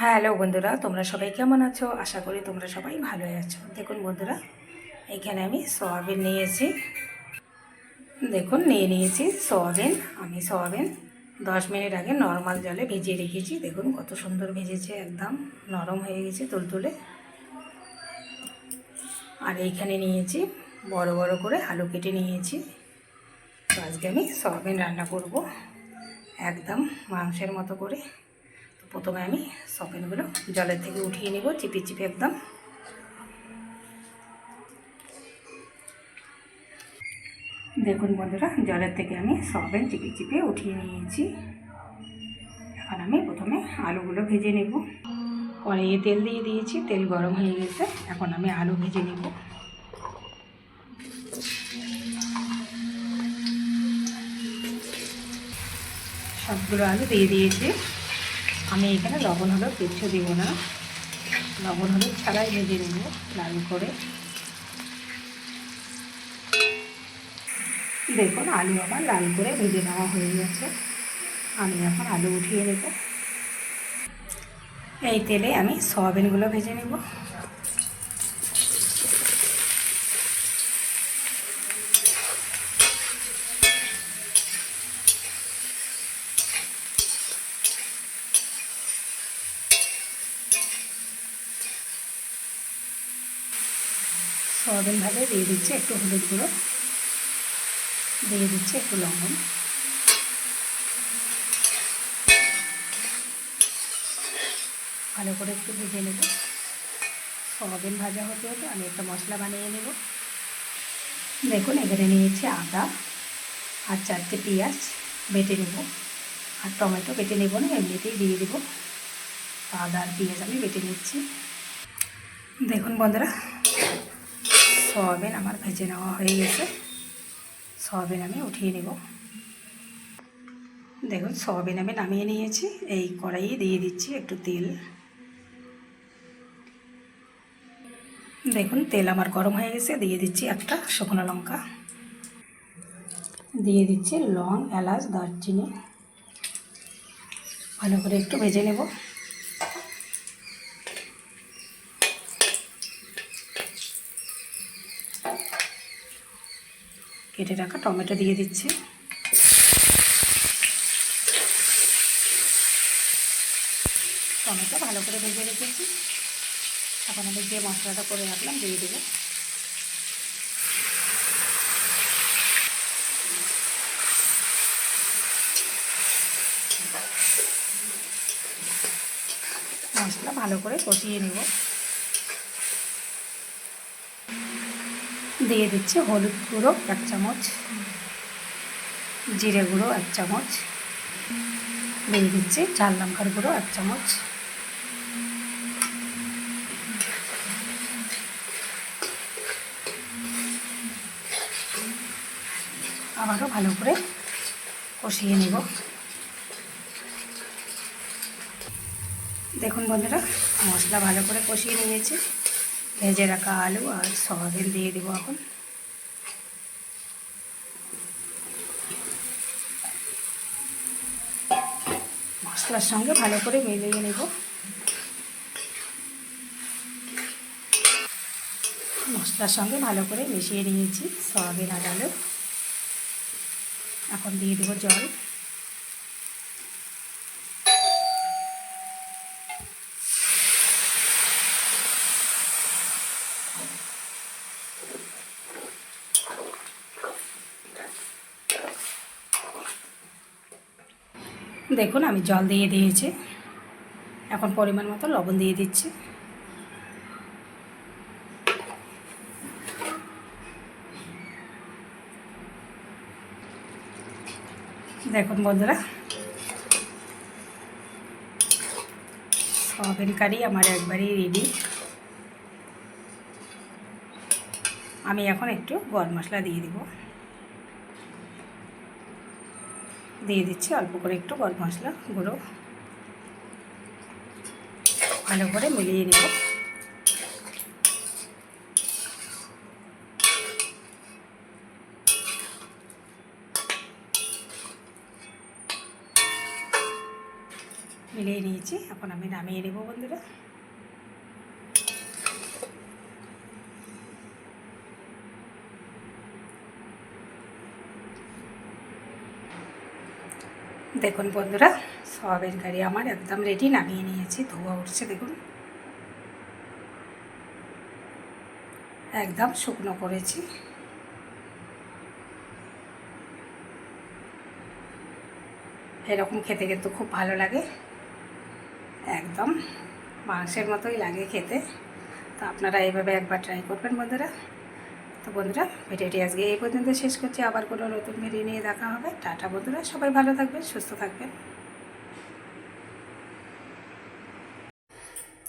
Hello বন্ধুরা, তোমরা সবাই কেমন আছো? আশা করি তোমরা সবাই ভালোই আছো। দেখুন বন্ধুরা, এখানে আমি সয়াবিন নিয়েছি। দেখুন, নিয়ে নিয়েছি সয়াবিন। আমি সয়াবিন দশ মিনিট আগে নর্মাল জলে ভিজিয়ে রেখেছি। দেখুন কত সুন্দর ভেজেছে একদম, নরম হয়ে গেছে তুলতুলে। আর এইখানে নিয়েছি বড় বড় করে আলু কেটে নিয়েছি। তো আজকে আমি সয়াবিন রান্না করব, একদম মাংসের মতো করে। প্রথমে আমি সয়াবিনগুলো জলের থেকে উঠিয়ে নেব, চিপে চিপে একদম। দেখুন বন্ধুরা, জলের থেকে আমি সয়াবিন চিপে চিপে উঠিয়ে নিয়েছি। এখন আমি প্রথমে আলুগুলো ভেজে নেব। কড়াইয়ে তেল দিয়ে দিয়েছি, তেল গরম হয়ে গেছে, এখন আমি আলু ভেজে নেব। সবগুলো আলু দিয়ে দিয়েছি। আমি এখানে লবণ হলেও কিচ্ছু দিব না। লবণ, হলুদ ছাড়াই ভেজে নেব লাল করে। দেখুন, আলু আমার লাল করে ভেজে নেওয়া হয়ে গেছে। আমি এখন আলু উঠিয়ে নেব। এই তেলে আমি সয়াবিনগুলো ভেজে নেব। সয়াবিন ভাজে দিয়ে দিচ্ছি একটু হলুদ গুঁড়ো। দিয়ে দিচ্ছি একটু লবণ। ভালো করে একটু ভেজে নেব। সয়াবিন ভাজা হতে হতে আমি একটা মশলা বানিয়ে নেব। দেখুন, এখানে নিয়েছি আদা আর চারটে পেঁয়াজ বেটে নেব। আর টমেটো বেটে নেব না, এমনিতেই দিয়ে দেবো। আদা আর পেঁয়াজ আমি বেটে নিচ্ছি। দেখুন বন্ধুরা সয়াবিন আমার ভেজে নেওয়া হয়ে গেছে। সয়াবিন আমি উঠিয়ে নেব। দেখুন, সয়াবিন আমি নামিয়ে নিয়েছি। এই কড়াইয়ে দিয়ে দিচ্ছি একটু তেল। দেখুন, তেল আমার গরম হয়ে গেছে। দিয়ে দিচ্ছি একটা শুকনো লঙ্কা। দিয়ে দিচ্ছি লং, এলাচ, দারচিনি। ভালো করে একটু ভেজে নেব। কেটে রাখা টমেটো দিয়ে দিচ্ছি। টমেটো ভালো করে ভেজে রেখেছি। এখন আমি যে মশলাটা করে রাখলাম দিয়ে দেবো। মশলা ভালো করে কষিয়ে নেব। দিয়ে দিচ্ছি হলুদ গুঁড়ো এক চামচ, জিরে গুঁড়ো এক চামচ, দিয়ে দিচ্ছি ঝাল লঙ্কার গুঁড়ো এক চামচ। আবারও ভালো করে কষিয়ে নেব। দেখুন বন্ধুরা, মশলা ভালো করে কষিয়ে নিয়েছি। ভেজে রাখা আলু আর সয়াবিন দিয়ে দেবো এখন। মশলার সঙ্গে ভালো করে মিলিয়ে নেব। মশলার সঙ্গে ভালো করে মিশিয়ে নিয়েছি সয়াবিন আর আলু। এখন দিয়ে দেবো জল। দেখুন, আমি জল দিয়ে দিয়েছি। এখন পরিমাণ মতো লবণ দিয়ে দিচ্ছি। দেখুন বন্ধুরা, সয়াবিন কারি আমার একবারই রেডি আমি এখন একটু গরম মশলা দিয়ে দিব। দিয়ে দিচ্ছি, অল্প করে একটু গরম মশলা, গুঁড়ো। ভালো করে মিলিয়ে নেব। মিলিয়ে নিয়েছি, এখন আমি নামিয়ে নেব বন্ধুরা। দেখুন বন্ধুরা, সয়াবিন কারি আমার একদম রেডি নামিয়ে নিয়েছি, ধোয়া উঠছে, দেখুন। একদম শুকনো করেছি। এরকম খেতে কিন্তু খুব ভালো লাগে। একদম মাংসের মতোই লাগে খেতে। তো আপনারা এইভাবে একবার ট্রাই করবেন বন্ধুরা। তো বন্ধুরা, ভিডিওটি আজকে এই পর্যন্ত শেষ করছি। আবার কোনো নতুন ভিডিও নিয়ে দেখা হবে। টাটা বন্ধুরা, সবাই ভালো থাকবেন, সুস্থ থাকবেন।